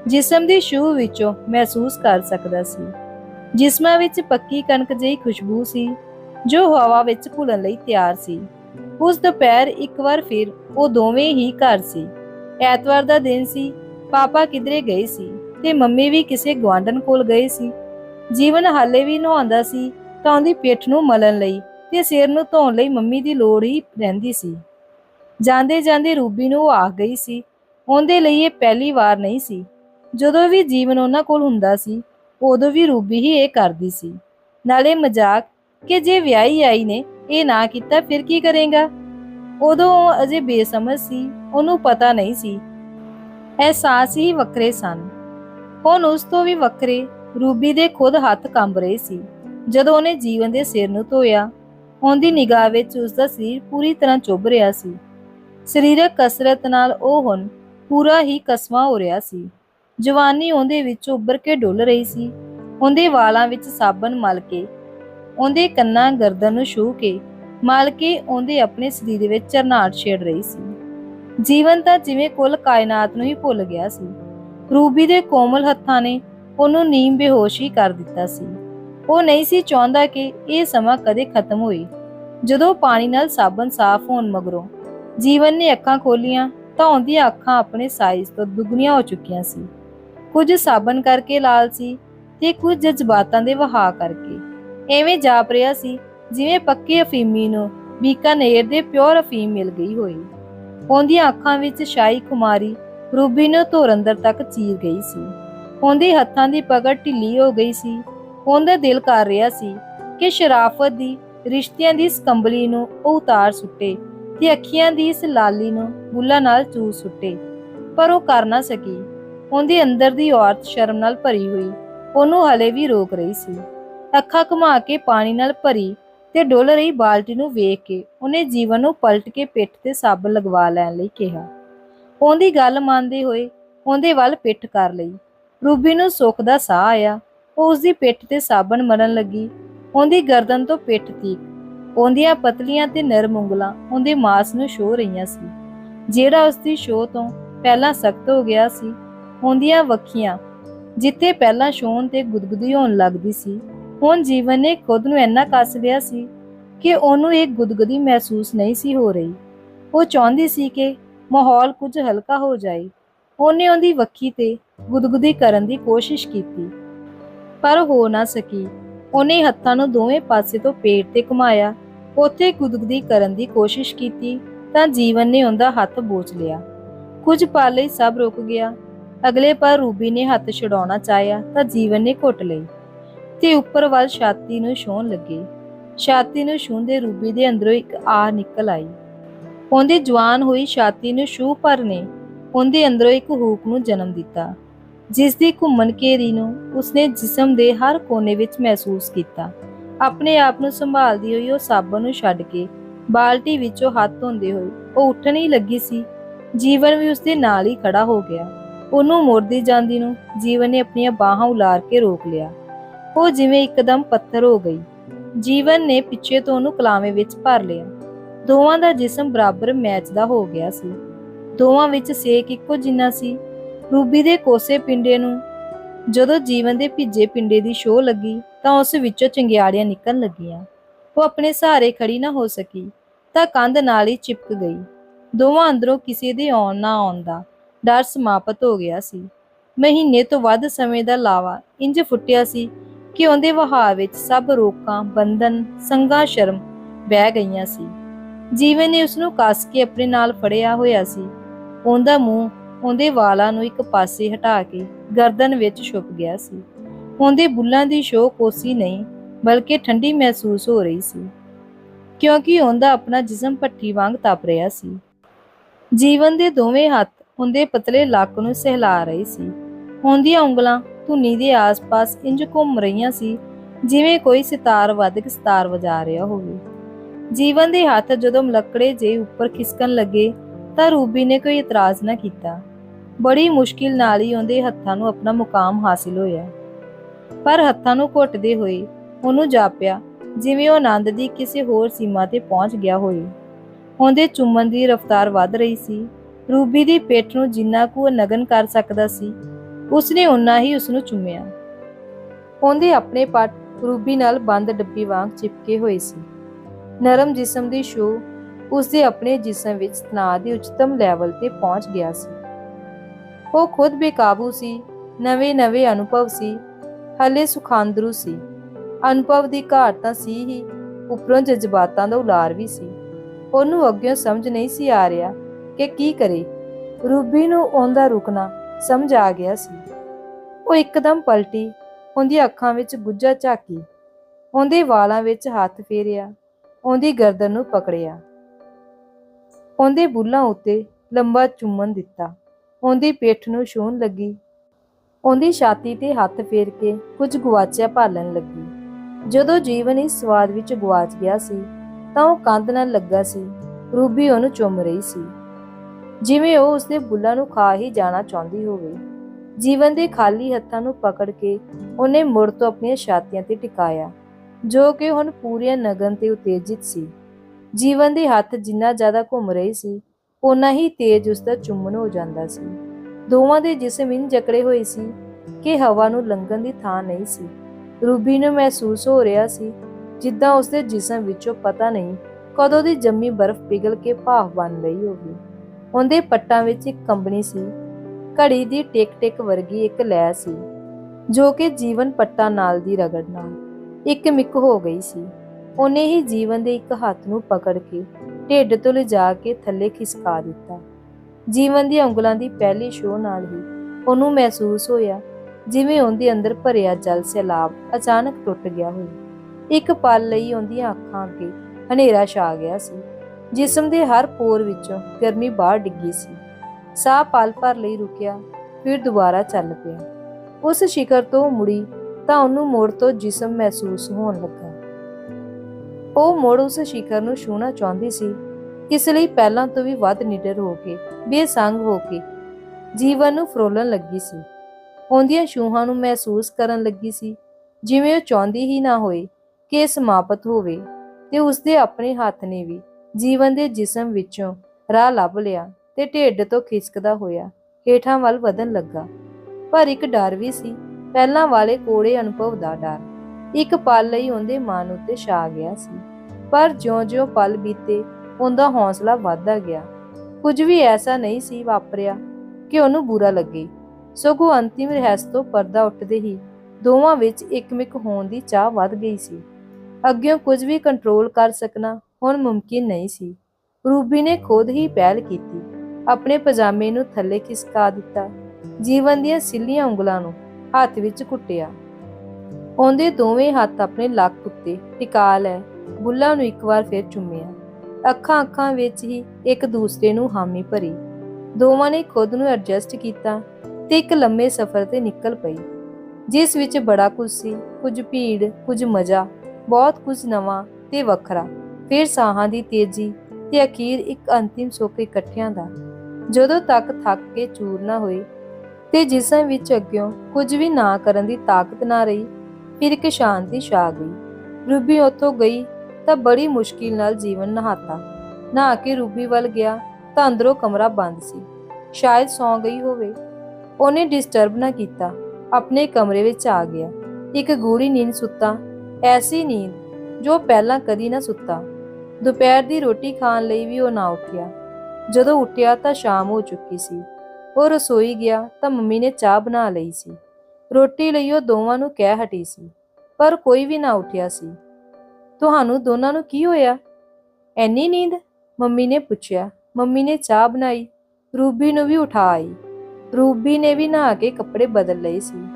[SPEAKER 1] ਜਿਸਮ ਦੀ ਛੂਹ ਵਿੱਚੋਂ ਮਹਿਸੂਸ ਕਰ ਸਕਦਾ ਸੀ। ਜਿਸਮਾਂ ਵਿੱਚ ਪੱਕੀ ਕਣਕ ਜਿਹੀ ਖੁਸ਼ਬੂ ਸੀ, ਜੋ ਹਵਾ ਵਿੱਚ ਘੁਲਣ ਲਈ ਤਿਆਰ ਸੀ। ਉਸ ਦੁਪਹਿਰ ਇੱਕ ਵਾਰ ਫਿਰ ਉਹ ਦੋਵੇਂ ਹੀ ਘਰ ਸੀ। ਐਤਵਾਰ ਦਾ ਦਿਨ ਸੀ, ਪਾਪਾ ਕਿਧਰੇ ਗਏ ਸੀ ਤੇ ਮੰਮੀ ਵੀ ਕਿਸੇ ਗਵਾਂਢਣ ਕੋਲ ਗਏ ਸੀ। ਜੀਵਨ ਹਾਲੇ ਵੀ ਨਹਾਉਂਦਾ ਸੀ ਤਾਂ ਉਹਦੀ ਪਿੱਠ ਨੂੰ ਮਲਣ ਲਈ ਤੇ ਸਿਰ ਨੂੰ ਧੋਣ ਲਈ ਮੰਮੀ ਦੀ ਲੋੜ ਹੀ ਰਹਿੰਦੀ ਸੀ। ਜਾਂਦੇ ਜਾਂਦੇ ਰੂਬੀ ਨੂੰ ਉਹ ਆ ਗਈ ਸੀ। ਉਹਦੇ ਲਈ ਇਹ ਪਹਿਲੀ ਵਾਰ ਨਹੀਂ ਸੀ। ਜਦੋਂ ਵੀ ਜੀਵਨ ਉਹਨਾਂ ਕੋਲ ਹੁੰਦਾ ਸੀ, ਉਦੋਂ ਵੀ ਰੂਬੀ ਹੀ ਇਹ ਕਰਦੀ ਸੀ। ਨਾਲੇ ਮਜ਼ਾਕ ਕਿ ਜੇ ਵਿਆਹੀ ਆਈ ਨੇ, ਇਹ ਨਾ ਕੀਤਾ ਫਿਰ ਕੀ ਕਰੇਗਾ? ਉਦੋਂ ਉਹ ਅਜੇ ਬੇਸਮਝ ਸੀ, ਉਹਨੂੰ ਪਤਾ ਨਹੀਂ ਸੀ। ਅਹਿਸਾਸ ਹੀ ਵੱਖਰੇ ਸਨ। ਹੁਣ ਉਸ ਤੋਂ ਵੀ ਵੱਖਰੇ ਰੂਬੀ ਦੇ ਖੁਦ ਹੱਥ ਕੰਬ ਰਹੇ ਸੀ। ਜਦੋਂ ਉਹਨੇ ਜੀਵਨ ਦੇ ਸਿਰ ਨੂੰ ਧੋਇਆ, ਉਹਦੀ ਨਿਗਾਹ ਵਿੱਚ ਉਸ ਦਾ ਸਰੀਰ ਪੂਰੀ ਤਰ੍ਹਾਂ ਚੁੱਭ ਰਿਹਾ ਸੀ। ਸਰੀਰਕ ਕਸਰਤ ਨਾਲ ਉਹ ਹੁਣ ਪੂਰਾ ਹੀ ਕਸਵਾ ਹੋ ਰਿਹਾ ਸੀ। ਜਵਾਨੀ ਉਹਦੇ ਵਿੱਚ ਉੱਭਰ ਕੇ ਡੁੱਲ ਰਹੀ ਸੀ। ਉਹਦੇ ਵਾਲਾਂ ਵਿੱਚ ਸਾਬਣ ਮਲ ਕੇ, ਉਹਦੇ ਕੰਨਾਂ ਗਰਦਨ ਨੂੰ ਛੂ ਕੇ, ਮਲ ਕੇ ਉਹਦੇ ਆਪਣੇ ਸਰੀਰ ਵਿੱਚ ਚਰਨਾਟ ਛੇੜ ਰਹੀ ਸੀ। ਜੀਵਨ ਤਾਂ ਜਿਵੇਂ ਕੁੱਲ ਕਾਇਨਾਤ ਨੂੰ ਹੀ ਭੁੱਲ ਗਿਆ ਸੀ। ਰੂਬੀ ਦੇ ਕੋਮਲ ਹੱਥਾਂ ਨੇ ਉਹਨੂੰ ਨੀਮ ਬੇਹੋਸ਼ ਹੀ ਕਰ ਦਿੱਤਾ ਸੀ। ਉਹ ਨਹੀਂ ਸੀ ਚਾਹੁੰਦਾ ਕਿ ਇਹ ਸਮਾਂ ਕਦੇ ਖਤਮ ਹੋਏ। ਜਦੋਂ ਪਾਣੀ ਨਾਲ ਸਾਬਣ ਸਾਫ਼ ਹੋਣ ਮਗਰੋਂ ਜੀਵਨ ਨੇ ਅੱਖਾਂ ਖੋਲੀਆਂ ਤਾਂ ਉਹਦੀਆਂ ਅੱਖਾਂ ਆਪਣੇ ਸਾਈਜ਼ ਤੋਂ ਦੁੱਗਣੀਆਂ ਹੋ ਚੁੱਕੀਆਂ ਸੀ। ਕੁਝ ਸਾਬਣ ਕਰਕੇ ਲਾਲ ਸੀ ਤੇ ਕੁਝ ਜਜ਼ਬਾਤਾਂ ਦੇ ਵਹਾ ਕਰਕੇ। ਐਵੇਂ ਜਾਪ ਰਿਹਾ ਸੀ ਜਿਵੇਂ ਪੱਕੇ ਅਫੀਮੀ ਨੂੰ ਬੀਕਾਨੇਰ ਦੇ ਪਿਓਰ ਅਫੀਮ ਮਿਲ ਗਈ ਹੋਈ। ਉਹਦੀਆਂ ਅੱਖਾਂ ਵਿੱਚ ਸ਼ਾਹੀ ਕੁਮਾਰੀ ਰੂਬੀ ਨੂੰ ਧੁਰ ਅੰਦਰ ਤੱਕ ਚੀਰ ਗਈ ਸੀ। ਉਹਦੇ ਹੱਥਾਂ ਦੀ ਪਕੜ ਢਿੱਲੀ ਹੋ ਗਈ ਸੀ। ਉਹਦਾ ਦਿਲ ਕਰ ਰਿਹਾ ਸੀ ਕਿ ਸ਼ਰਾਫਤ ਦੀ ਰਿਸ਼ਤਿਆਂ ਦੀ ਸਕੰਬਲੀ ਨੂੰ ਉਹ ਉਤਾਰ ਸੁੱਟੇ ਤੇ ਅੱਖੀਆਂ ਦੀ ਇਸ ਲਾਲੀ ਨੂੰ ਬੁੱਲਾਂ ਨਾਲ ਚੂਸ ਸੁੱਟੇ। ਪਰ ਉਹ ਕਰ ਨਾ ਸਕੀ। ਉਹਦੇ ਅੰਦਰ ਦੀ ਔਰਤ ਸ਼ਰਮ ਨਾਲ ਭਰੀ ਹੋਈ। ਉਹਨੂੰ ਹਲੇ ਵੀ ਰੋਕ ਰਹੀ ਸੀ। ਅੱਖਾਂ ਘੁਮਾ ਕੇ ਪਾਣੀ ਨਾਲ ਭਰੀ ਤੇ ਡੁੱਲ ਰਹੀ ਬਾਲਟੀ ਨੂੰ ਵੇਖ ਕੇ ਉਹਨੇ ਜੀਵਨ ਨੂੰ ਪਲਟ ਕੇ ਪਿੱਠ ਤੇ ਸਾਬਣ ਲਗਵਾ ਲੈਣ ਲਈ ਕਿਹਾ। ਉਹਦੀ ਗੱਲ ਮੰਨਦੇ ਹੋਏ ਉਹਦੇ ਵੱਲ ਪਿੱਠ ਕਰ ਲਈ। ਰੂਬੀ ਨੂੰ ਸੁੱਖ ਦਾ ਸਾਹ ਆਇਆ। ਉਹ ਉਸਦੀ ਪਿੱਠ ਤੇ ਸਾਬਣ ਮਰਨ ਲੱਗੀ। ਉਹਦੀ ਗਰਦਨ ਤੋਂ ਪਿੱਠ ਤੀਕ ਉਹਦੀਆਂ ਪਤਲੀਆਂ ਤੇ ਨਰਮ ਉਂਗਲਾਂ ਉਹਦੇ ਮਾਸ ਨੂੰ ਛੋ ਰਹੀਆਂ ਸੀ। ਜਿਹੜਾ ਉਸਦੀ ਛੋ ਤੋਂ ਪਹਿਲਾਂ ਸਖਤ ਹੋ ਗਿਆ ਸੀ ਉਹਦੀਆਂ ਵੱਖੀਆਂ, ਜਿੱਥੇ ਪਹਿਲਾਂ ਛੋਣ ਤੇ ਗੁਦਗੁਦੀ ਹੋਣ ਲੱਗਦੀ ਸੀ, ਹੁਣ ਜੀਵਨ ਨੇ ਖੁਦ ਨੂੰ ਇੰਨਾ ਕੱਸ ਲਿਆ ਸੀ ਕਿ ਉਹਨੂੰ ਇਹ ਗੁਦਗੁਦੀ ਮਹਿਸੂਸ ਨਹੀਂ ਸੀ ਹੋ ਰਹੀ। ਉਹ ਚਾਹੁੰਦੀ ਸੀ ਕਿ ਮਾਹੌਲ ਕੁਝ ਹਲਕਾ ਹੋ ਜਾਏ। ਉਹਨੇ ਉਹਦੀ ਵੱਖੀ ਤੇ ਗੁਦਗੁਦੀ ਕਰਨ ਦੀ ਕੋਸ਼ਿਸ਼ ਕੀਤੀ, ਪਰ ਹੋ ਨਾ ਸਕੀ। ਉਹਨੇ ਹੱਥਾਂ ਨੂੰ ਦੋਵੇਂ ਪਾਸੇ ਤੋਂ ਪੇਟ ਤੇ ਘੁਮਾਇਆ। ਉੱਥੇ ਗੁਦਗੁਦੀ ਕਰਨ ਦੀ ਕੋਸ਼ਿਸ਼ ਕੀਤੀ ਤਾਂ ਜੀਵਨ ਨੇ ਉਹਦਾ ਹੱਥ ਬੋਚ ਲਿਆ। ਕੁਝ ਪਲ ਲਈ ਸਭ ਰੁਕ ਗਿਆ। ਅਗਲੇ ਪਰ ਰੂਬੀ ਨੇ ਹੱਥ ਛਡਾਉਣਾ ਚਾਹਿਆ ਤਾਂ ਜੀਵਨ ਨੇ ਘੁੱਟ ਲਈ ਤੇ ਉੱਪਰ ਵੱਲ ਛਾਤੀ ਨੂੰ ਛੂਹਣ ਲੱਗੇ। ਛਾਤੀ ਨੂੰ ਛੂੰਦੇ ਰੂਬੀ ਦੇ ਅੰਦਰੋਂ ਇੱਕ ਆਹ ਨਿਕਲ ਆਈ। ਉਹਦੀ ਜਵਾਨ ਹੋਈ ਛਾਤੀ ਨੂੰ ਛੂਹ ਪਰ ਨੇ ਉਹਦੇ ਅੰਦਰੋਂ ਇੱਕ ਹੂਕ ਨੂੰ ਜਨਮ ਦਿੱਤਾ ਜਿਸ ਦੀ ਘੁੰਮਣ ਘੇਰੀ ਨੂੰ ਉਸਨੇ ਜਿਸਮ ਦੇ ਹਰ ਕੋਨੇ ਵਿੱਚ ਮਹਿਸੂਸ ਕੀਤਾ। ਆਪਣੇ ਆਪ ਨੂੰ ਸੰਭਾਲਦੀ ਹੋਈ ਉਹ ਸਾਬਣ ਨੂੰ ਛੱਡ ਕੇ ਬਾਲਟੀ ਵਿੱਚੋਂ ਹੱਥ ਧੋਂਦੇ ਹੋਏ ਉਹ ਉੱਠਣ ਹੀ ਲੱਗੀ ਸੀ। ਜੀਵਨ ਵੀ ਉਸਦੇ ਨਾਲ ਹੀ ਖੜਾ ਹੋ ਗਿਆ। ਉਹਨੂੰ ਮੁੜਦੀ ਜਾਂਦੀ ਨੂੰ ਜੀਵਨ ਨੇ ਆਪਣੀਆਂ ਬਾਹਾਂ ਉਲਾਰ ਕੇ ਰੋਕ ਲਿਆ। ਉਹ ਜਿਵੇਂ ਇੱਕਦਮ ਪੱਥਰ ਹੋ ਗਈ। ਜੀਵਨ ਨੇ ਪਿੱਛੇ ਤੋਂ ਉਹਨੂੰ ਕਲਾਵੇਂ ਵਿੱਚ ਭਰ ਲਿਆ। ਦੋਵਾਂ ਦਾ ਜਿਸਮ ਬਰਾਬਰ ਮੈਚ ਦਾ ਹੋ ਗਿਆ ਸੀ। ਦੋਵਾਂ ਵਿੱਚ ਸੇਕ ਇੱਕੋ ਜਿੰਨਾ ਸੀ। ਰੂਬੀ ਦੇ ਕੋਸੇ ਪਿੰਡੇ ਨੂੰ ਜਦੋਂ ਜੀਵਨ ਦੇ ਭਿੱਜੇ ਪਿੰਡੇ ਦੀ ਸ਼ੋਅ ਲੱਗੀ ਤਾਂ ਉਸ ਵਿੱਚੋਂ ਚੰਗਿਆੜੀਆਂ ਨਿਕਲਣ ਲੱਗੀਆਂ। ਉਹ ਆਪਣੇ ਸਹਾਰੇ ਖੜੀ ਨਾ ਹੋ ਸਕੀ, ਤਾਂ ਕੰਧ ਨਾਲ ਹੀ ਚਿਪਕ ਗਈ। ਦੋਵਾਂ ਅੰਦਰੋਂ ਕਿਸੇ ਦੇ ਆਉਣ ਨਾ ਆਉਣ ਦਾ ਡਰ ਸਮਾਪਤ ਹੋ ਗਿਆ ਸੀ। ਮਹੀਨੇ ਤੋਂ ਵੱਧ ਸਮੇਂ ਦਾ ਲਾਵਾ ਇੰਜ ਫੁੱਟਿਆ ਸੀ ਕਿ ਉਹਦੇ ਵਹਾਅ ਵਿੱਚ ਸਭ ਰੋਕਾਂ, ਬੰਧਨ, ਸੰਗਾ, ਸ਼ਰਮ ਬਹਿ ਗਈਆਂ ਸੀ। ਜੀਵਨ ਨੇ ਉਸ ਨੂੰ ਕੱਸ ਕੇ ਆਪਣੇ ਨਾਲ ਫੜਿਆ ਹੋਇਆ ਸੀ। ਉਹਦਾ ਮੂੰਹ ਉਹਦੇ ਵਾਲਾਂ ਨੂੰ ਇੱਕ ਪਾਸੇ ਹਟਾ ਕੇ ਗਰਦਨ ਵਿੱਚ ਛੁਪ ਗਿਆ ਸੀ। ਹੁੰਦੇ ਬੁੱਲਾਂ ਦੀ ਸ਼ੋਅ ਕੋਸੀ ਨਹੀਂ, ਬਲਕਿ ਠੰਡੀ ਮਹਿਸੂਸ ਹੋ ਰਹੀ ਸੀ। ਕਿਉਂਕਿ ਉਹਦਾ ਆਪਣਾ ਜਿਸਮ ਭੱਠੀ ਵਾਂਗ ਤਪ ਰਿਹਾ ਸੀ। ਜੀਵਨ ਦੇ ਦੋਵੇਂ ਹੱਥ ਉਹਦੇ ਪਤਲੇ ਲੱਕ ਨੂੰ ਸਹਿਲਾ ਰਹੇ ਸੀ। ਉਹਦੀਆਂ ਉਂਗਲਾਂ ਧੁਨੀ ਦੇ ਆਸ-ਪਾਸ ਇੰਜ ਘੁੰਮ ਰਹੀਆਂ ਸੀ, ਜਿਵੇਂ ਕੋਈ ਸਿਤਾਰ ਵਾਦਕ ਸਿਤਾਰ ਵਜਾ ਰਿਹਾ ਹੋਵੇ। ਜੀਵਨ ਦੇ ਹੱਥ ਜਦੋਂ ਮਲਕੜੇ ਜੇ ਉੱਪਰ ਖਿਸਕਣ ਲੱਗੇ, ਤਾਂ ਰੂਬੀ ਨੇ ਕੋਈ ਇਤਰਾਜ਼ ਨਾ ਕੀਤਾ। ਬੜੀ ਮੁਸ਼ਕਿਲ ਨਾਲ ਹੀ ਉਹਦੇ ਹੱਥਾਂ ਨੂੰ ਆਪਣਾ ਮੁਕਾਮ ਹਾਸਿਲ ਹੋਇਆ। ਪਰ ਹੱਥਾਂ ਨੂੰ ਘੁੱਟਦੇ ਹੋਏ ਉਹਨੂੰ ਜਾਪਿਆ, ਜਿਵੇਂ ਉਹ ਆਨੰਦ ਦੀ ਕਿਸੇ ਹੋਰ ਸੀਮਾ ਤੇ ਪਹੁੰਚ ਗਿਆ ਹੋਵੇ। ਉਹਦੇ ਚੁੰਮਣ ਦੀ ਰਫ਼ਤਾਰ ਵੱਧ ਰਹੀ ਸੀ। ਰੂਬੀ ਦੀ ਪਿੱਠ ਨੂੰ ਜਿੰਨਾ ਕੁ ਉਹ ਨਗਨ ਕਰ ਸਕਦਾ ਸੀ, ਉਸਨੇ ਉਨਾ ਹੀ ਉਸ ਨੂੰ ਚੁੰਮਿਆ। ਉਹਦੇ ਆਪਣੇ ਪੱਟ ਰੂਬੀ ਨਾਲ ਬੰਦ ਡੱਬੀ ਵਾਂਗ ਚਿਪਕੇ ਹੋਏ ਸੀ। ਨਰਮ ਜਿਸਮ ਦੀ ਸ਼ੋ ਉਸਦੇ ਆਪਣੇ ਜਿਸਮ ਵਿੱਚ ਤਣਾਅ ਦੇ ਉੱਚਤਮ ਲੈਵਲ ਤੇ ਪਹੁੰਚ ਗਿਆ ਸੀ। ਉਹ ਖੁਦ ਬੇਕਾਬੂ ਸੀ, ਨਵੇਂ-ਨਵੇਂ ਅਨੁਭਵ ਸੀ ਹਲੇ ਸੁਖਾਂਦਰੂ ਸੀ। ਅਨੁਭਵ ਦੀ ਘਾਟ ਤਾਂ ਸੀ ਹੀ, ਉੱਪਰੋਂ ਜਜ਼ਬਾਤਾਂ ਦਾ ਉਲਾਰ ਵੀ ਸੀ। ਉਹਨੂੰ ਅੱਗੇ ਸਮਝ ਨਹੀਂ ਸੀ ਆ ਰਿਹਾ ਕਿ ਕੀ ਕਰੇ। ਰੂਬੀ ਨੂੰ ਉਹਦਾ ਰੁਕਣਾ ਸਮਝ ਆ ਗਿਆ ਸੀ। ਉਹ ਇੱਕਦਮ ਪਲਟੀ, ਉਹਦੀਆਂ ਅੱਖਾਂ ਵਿੱਚ ਗੁੱਜਾ ਝਾਕੀ। ਉਹਦੇ ਵਾਲਾਂ ਵਿੱਚ ਹੱਥ ਫੇਰਿਆ, ਉਹਦੀ ਗਰਦਨ ਨੂੰ ਪਕੜਿਆ। ਉਹਦੇ ਬੁੱਲਾਂ ਉੱਤੇ ਲੰਬਾ ਚੁੰਮਣ ਦਿੱਤਾ। ਉਹਦੀ ਪਿੱਠ ਨੂੰ ਛੂਹਣ ਲੱਗੀ। ਉਹਦੀ ਛਾਤੀ ਤੇ ਹੱਥ ਫੇਰ ਕੇ ਕੁਝ ਗਵਾਚਿਆ ਭਾਲਣ ਲੱਗੀ। ਜਦੋਂ ਜੀਵਨ ਇਸ ਸਵਾਦ ਵਿੱਚ ਗਵਾਚ ਗਿਆ ਸੀ, ਤਾਂ ਉਹ ਕੰਧ ਨਾਲ ਲੱਗਾ ਸੀ, ਰੂਬੀ ਉਹਨੂੰ ਚੁੰਮ ਰਹੀ ਸੀ। ਜਿਵੇਂ ਉਹ ਉਸਦੇ ਬੁੱਲਾਂ ਨੂੰ ਖਾ ਹੀ ਜਾਣਾ ਚਾਹੁੰਦੀ ਹੋਵੇ। ਜੀਵਨ ਦੇ ਖਾਲੀ ਹੱਥਾਂ ਨੂੰ ਪਕੜ ਕੇ ਉਹਨੇ ਮੁੜ ਤੋਂ ਆਪਣੀਆਂ ਛਾਤੀਆਂ ਤੇ ਟਿਕਾਇਆ, ਜੋ ਕਿ ਹੁਣ ਪੂਰੀਆਂ ਨਗਨ ਤੇ ਉਤੇਜਿਤ ਸੀ। ਜੀਵਨ ਦੇ ਹੱਥ ਜਿੰਨਾ ਜ਼ਿਆਦਾ ਘੁੰਮ ਰਹੇ ਸੀ, ਓਨਾ ਹੀ ਤੇਜ਼ ਉਸ ਦਾ ਚੁੰਮਣ ਹੋ ਜਾਂਦਾ ਸੀ। ਦੋਵਾਂ ਦੇ ਜਿਸਮ ਇੰਜ ਜਕੜੇ ਹੋਏ ਸੀ ਕਿ ਹਵਾ ਨੂੰ ਲੰਘਣ ਦੀ ਥਾਂ ਨਹੀਂ ਸੀ। ਰੂਬੀ ਨੂੰ ਮਹਿਸੂਸ ਹੋ ਰਿਹਾ ਸੀ ਜਿੱਦਾਂ ਉਸਦੇ ਜਿਸਮ ਵਿੱਚੋਂ ਪਤਾ ਨਹੀਂ ਕਦੋਂ ਦੀ ਜੰਮੀ ਬਰਫ਼ ਪਿਘਲ ਕੇ ਭਾਫ ਬਣ ਰਹੀ ਹੋਵੇ। ਉਹਦੇ ਪੱਟਾਂ ਵਿੱਚ ਇੱਕ ਕੰਬਣੀ ਸੀ, ਘੜੀ ਦੀ ਟਿਕ-ਟਿਕ ਵਰਗੀ ਇੱਕ ਲੈ ਸੀ, ਜੋ ਕਿ ਜੀਵਨ ਪੱਟਾਂ ਨਾਲ ਦੀ ਰਗੜ ਨਾਲ ਇੱਕ ਮਿੱਕ ਹੋ ਗਈ ਸੀ। ਉਹਨੇ ਹੀ ਜੀਵਨ ਦੇ ਇੱਕ ਹੱਥ ਨੂੰ ਪਕੜ ਕੇ ਢਿੱਡ ਤੋਂ ਲਿਜਾ ਕੇ ਥੱਲੇ ਖਿਸਕਾ ਦਿੱਤਾ। ਜੀਵਨ ਦੀਆਂ ਉਂਗਲਾਂ ਦੀ ਪਹਿਲੀ ਛੋਹ ਨਾਲ ਹੀ ਉਹਨੂੰ ਮਹਿਸੂਸ ਹੋਇਆ, ਜਿਵੇਂ ਉਹਦੇ ਅੰਦਰ ਭਰਿਆ ਜਲ ਸੈਲਾਬ ਅਚਾਨਕ ਟੁੱਟ ਗਿਆ ਹੋਵੇ। ਇੱਕ ਪਲ ਲਈ ਉਹਦੀਆਂ ਅੱਖਾਂ ਅੱਗੇ ਹਨੇਰਾ ਛਾ ਗਿਆ ਸੀ, ਜਿਸਮ ਦੇ ਹਰ ਪੋਰ ਵਿੱਚੋਂ ਗਰਮੀ ਬਾਹਰ ਡਿੱਗੀ ਸੀ। ਸਾਹ ਪਲ ਭਰ ਲਈ ਰੁਕਿਆ, ਫਿਰ ਦੁਬਾਰਾ ਚੱਲ ਪਿਆ। ਉਸ ਸ਼ਿਖਰ ਤੋਂ ਮੁੜੀ ਤਾਂ ਉਹਨੂੰ ਮੋੜ ਤੋਂ ਜਿਸਮ ਮਹਿਸੂਸ ਹੋਣ ਲੱਗਾ। ਉਹ ਮੋੜ ਉਸ ਸ਼ਿਖਰ ਨੂੰ ਛੂਣਾ ਚਾਹੁੰਦੀ ਸੀ ਇਸ ਲਈ ਪਹਿਲਾਂ ਤੋਂ ਵੀ ਵੱਧ ਨਿਡਰ ਹੋ ਕੇ, ਬੇਸੰਗ ਹੋ ਕੇ ਜੀਵਨ ਨੂੰ ਫਰੋਲਣ ਲੱਗੀ ਸੀ। ਉਹਦੀਆਂ ਛੂਹਾਂ ਨੂੰ ਮਹਿਸੂਸ ਕਰਨ ਲੱਗੀ ਸੀ, ਜਿਵੇਂ ਉਹ ਚਾਹੁੰਦੀ ਹੀ ਨਾ ਹੋਏ ਕਿ ਇਹ ਸਮਾਪਤ ਹੋਵੇ ਤੇ ਉਸਦੇ ਆਪਣੇ ਹੱਥ ਨੇ ਵੀ ਜੀਵਨ ਦੇ ਜਿਸਮ ਵਿੱਚੋਂ ਰਾਹ ਲੱਭ ਲਿਆ ਤੇ ਢਿੱਡ ਤੋਂ ਖਿਸਕਦਾ ਹੋਇਆ ਹੇਠਾਂ ਵੱਲ ਵਧਣ ਲੱਗਾ। ਪਰ ਇੱਕ ਡਰ ਵੀ ਸੀ, ਪਹਿਲਾਂ ਵਾਲੇ ਕੋੜੇ ਅਨੁਭਵ ਦਾ ਡਰ। ਇੱਕ ਪਲ ਲਈ ਉਹਦੇ ਮਨ ਉੱਤੇ ਛਾ ਗਿਆ ਸੀ। ਪਰ ਜਿਉਂ-ਜਿਉਂ ਪਲ ਬੀਤੇ ਉਹਦਾ ਹੌਸਲਾ ਵੱਧਦਾ ਗਿਆ। ਕੁਝ ਵੀ ਐਸਾ ਨਹੀਂ ਸੀ ਵਾਪਰਿਆ ਕਿ ਉਹਨੂੰ ਬੁਰਾ ਲੱਗੇ। ਸਗੋਂ ਅੰਤਿਮ ਰਹਿਸ ਤੋਂ ਪਰਦਾ ਉੱਠਦੇ ਹੀ ਦੋਵਾਂ ਵਿੱਚ ਇੱਕਮਿਕ ਹੋਣ ਦੀ ਚਾਹ ਵੱਧ ਗਈ ਸੀ। ਅੱਗਿਓਂ ਕੁਝ ਵੀ ਕੰਟਰੋਲ ਕਰ ਸਕਣਾ ਹੁਣ ਮੁਮਕਿਨ ਨਹੀਂ ਸੀ। ਰੂਬੀ ਨੇ ਖੁਦ ਹੀ ਪਹਿਲ ਕੀਤੀ। ਆਪਣੇ ਪਜਾਮੇ ਨੂੰ ਥੱਲੇ ਖਿਸਕਾ ਦਿੱਤਾ। ਜੀਵਨ ਦੀਆਂ ਸਿੱਲੀਆਂ ਉਂਗਲਾਂ ਨੂੰ ਹੱਥ ਵਿੱਚ ਕੁੱਟਿਆ। ਉਹਦੇ ਦੋਵੇਂ ਹੱਥ ਆਪਣੇ ਲੱਕ ਉੱਤੇ ਟਿਕਾ ਲੈ ਬੁੱਲਾਂ ਨੂੰ ਇੱਕ ਵਾਰ ਫਿਰ ਚੁੰਮਿਆ। ਅੱਖਾਂ ਅੱਖਾਂ ਵਿੱਚ ਹੀ ਇੱਕ ਦੂਸਰੇ ਨੂੰ ਹਾਮੀ ਭਰੀ। ਦੋਵਾਂ ਨੇ ਖੁਦ ਨੂੰ ਐਡਜਸਟ ਕੀਤਾ ਤੇ ਇੱਕ ਲੰਮੇ ਸਫ਼ਰ ਤੇ ਨਿਕਲ ਪਈ। ਜਿਸ ਵਿੱਚ ਬੜਾ ਕੁਝ ਸੀ, ਕੁਝ ਭੀੜ, ਕੁਝ ਮਜ਼ਾ, ਬਹੁਤ ਕੁਝ ਨਵਾਂ ਤੇ ਵੱਖਰਾ। ਫਿਰ ਸਾਹਾਂ ਦੀ ਤੇਜ਼ੀ ਤੇ ਅਖੀਰ ਇੱਕ ਅੰਤਿਮ ਸੁੱਖ ਇਕੱਠਿਆਂ ਦਾ। ਜਦੋਂ ਤੱਕ ਥੱਕ ਕੇ ਚੂਰ ਨਾ ਹੋਏ ਤੇ ਜਿਸਾਂ ਵਿੱਚ ਅੱਗਿਓਂ ਕੁਝ ਵੀ ਨਾ ਕਰਨ ਦੀ ਤਾਕਤ ਨਾ ਰਹੀ, ਫਿਰ ਇੱਕ ਸ਼ਾਂਤੀ ਛਾ ਗਈ। ਰੂਬੀ ਉੱਥੋਂ ਗਈ ਤਾਂ ਬੜੀ ਮੁਸ਼ਕਿਲ ਨਾਲ ਜੀਵਨ ਨਹਾਤਾ। ਨਹਾ ਕੇ ਰੂਬੀ ਵੱਲ ਗਿਆ ਤਾਂ ਅੰਦਰੋਂ ਕਮਰਾ ਬੰਦ ਸੀ। ਸ਼ਾਇਦ ਸੌਂ ਗਈ ਹੋਵੇ। ਉਹਨੇ ਡਿਸਟਰਬ ਨਾ ਕੀਤਾ। ਆਪਣੇ ਕਮਰੇ ਵਿੱਚ ਆ ਗਿਆ। ਇੱਕ ਗੂੜੀ ਨੀਂਦ ਸੁੱਤਾ। ਐਸੀ ਨੀਂਦ ਜੋ ਪਹਿਲਾਂ ਕਦੀ ਨਾ ਸੁੱਤਾ। ਦੁਪਹਿਰ ਦੀ ਰੋਟੀ ਖਾਣ ਲਈ ਵੀ ਉਹ ਨਾ ਉੱਠਿਆ। ਜਦੋਂ ਉੱਠਿਆ ਤਾਂ ਸ਼ਾਮ ਹੋ ਚੁੱਕੀ ਸੀ। ਉਹ ਰਸੋਈ ਗਿਆ ਤਾਂ ਮੰਮੀ ਨੇ ਚਾਹ ਬਣਾ ਲਈ ਸੀ। ਰੋਟੀ ਲਈ ਉਹ ਦੋਵਾਂ ਨੂੰ ਕਹਿ ਹਟੀ ਸੀ। ਪਰ ਕੋਈ ਵੀ ਨਾ ਉੱਠਿਆ ਸੀ। ਤੁਹਾਨੂੰ ਦੋਨਾਂ ਨੂੰ ਕੀ ਹੋਇਆ? ਐਨੀ ਨੀਂਦ? ਮੰਮੀ ਨੇ ਪੁੱਛਿਆ। ਮੰਮੀ ਨੇ ਚਾਹ ਬਣਾਈ। ਰੂਬੀ ਨੂੰ ਵੀ ਉਠਾ ਆਈ। ਰੂਬੀ ਨੇ ਵੀ ਨਹਾ ਕੇ ਕੱਪੜੇ ਬਦਲ ਲਏ ਸੀ।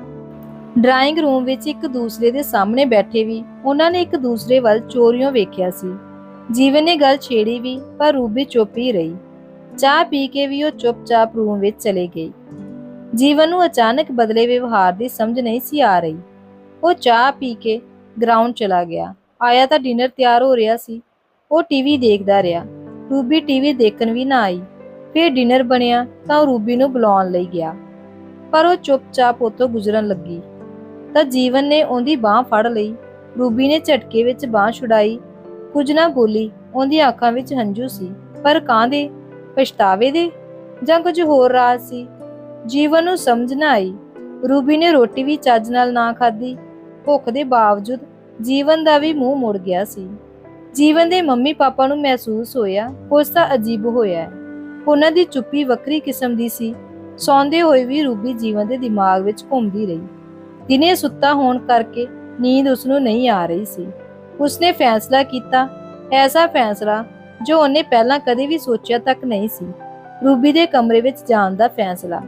[SPEAKER 1] ਡਰਾਇੰਗ ਰੂਮ ਵਿੱਚ ਇੱਕ ਦੂਸਰੇ ਦੇ ਸਾਹਮਣੇ ਬੈਠੇ ਵੀ ਉਹਨਾਂ ਨੇ ਇੱਕ ਦੂਸਰੇ ਵੱਲ ਚੋਰੀਓਂ ਵੇਖਿਆ ਸੀ। ਜੀਵਨ ਨੇ ਗੱਲ ਛੇੜੀ ਵੀ, ਪਰ ਰੂਬੀ ਚੁੱਪ ਹੀ ਰਹੀ। ਚਾਹ ਪੀ ਕੇ ਵੀ ਉਹ ਚੁੱਪਚਾਪ ਰੂਮ ਵਿੱਚ ਚਲੇ ਗਈ। ਜੀਵਨ ਨੂੰ ਅਚਾਨਕ ਬਦਲੇ ਵਿਵਹਾਰ ਦੀ ਸਮਝ ਨਹੀਂ ਸੀ ਆ ਰਹੀ। ਉਹ ਚਾਹ ਪੀ ਕੇ ਗਰਾਊਂਡ ਚਲਾ ਗਿਆ। ਆਇਆ ਤਾਂ ਡਿਨਰ ਤਿਆਰ ਹੋ ਰਿਹਾ ਸੀ। ਉਹ ਟੀਵੀ ਦੇਖਦਾ ਰਿਹਾ। ਰੂਬੀ ਟੀਵੀ ਦੇਖਣ ਵੀ ਨਾ ਆਈ। ਫਿਰ ਡਿਨਰ ਬਣਿਆ ਤਾਂ ਰੂਬੀ ਨੂੰ ਬੁਲਾਉਣ ਲਈ ਗਿਆ। ਪਰ ਉਹ ਚੁੱਪਚਾਪ ਉੱਥੋਂ ਗੁਜ਼ਰਨ ਲੱਗੀ। ਤਾਂ ਜੀਵਨ ਨੇ ਉਹਦੀ ਬਾਹ ਫੜ ਲਈ। ਰੂਬੀ ਨੇ ਝਟਕੇ ਵਿੱਚ ਬਾਹ ਛੁਡਾਈ। ਕੁਝ ਨਾ ਬੋਲੀ, ਉਹਦੀ ਅੱਖਾਂ ਵਿੱਚ ਹੰਝੂ ਸੀ। ਪਰ ਕਾਂਦੇ ਪਛਤਾਵੇ ਦੇ? ਜਾਂ ਕੁਝ ਹੋਰ ਰਾਜ਼ ਸੀ? ਜੀਵਨ ਨੂੰ ਸਮਝ ਨਾ ਆਈ। ਰੂਬੀ ਨੇ ਰੋਟੀ ਵੀ ਚੱਜ ਨਾਲ ਨਾ ਖਾਧੀ। ਭੁੱਖ ਦੇ ਬਾਵਜੂਦ ਜੀਵਨ ਦਾ ਵੀ ਮੂੰਹ ਮੁੜ ਗਿਆ ਸੀ। ਜੀਵਨ ਦੇ ਮੰਮੀ ਪਾਪਾ ਨੂੰ ਮਹਿਸੂਸ ਹੋਇਆ, ਕੁਝ ਤਾਂ ਅਜੀਬ ਹੋਇਆ ਹੈ। ਉਹਨਾਂ ਦੀ ਚੁੱਪੀ ਵੱਖਰੀ ਕਿਸਮ ਦੀ ਸੀ। ਸੌਂਦੇ ਹੋਏ ਵੀ ਰੂਬੀ ਜੀਵਨ ਦੇ ਦਿਮਾਗ ਵਿੱਚ ਘੁੰਮਦੀ ਰਹੀ। ਦਿਨੇ ਸੁੱਤਾ ਹੋਣ ਕਰਕੇ ਨੀਂਦ ਉਸ ਨੂੰ ਨਹੀਂ ਆ ਰਹੀ ਸੀ। ਉਸਨੇ ਫੈਸਲਾ ਕੀਤਾ, ਐਸਾ ਫੈਸਲਾ ਜੋ ਉਹਨੇ ਪਹਿਲਾਂ ਕਦੇ ਵੀ ਸੋਚਿਆ ਤੱਕ ਨਹੀਂ ਸੀ। ਰੂਬੀ ਦੇ ਕਮਰੇ ਵਿੱਚ ਜਾਣ ਦਾ ਫੈਸਲਾ।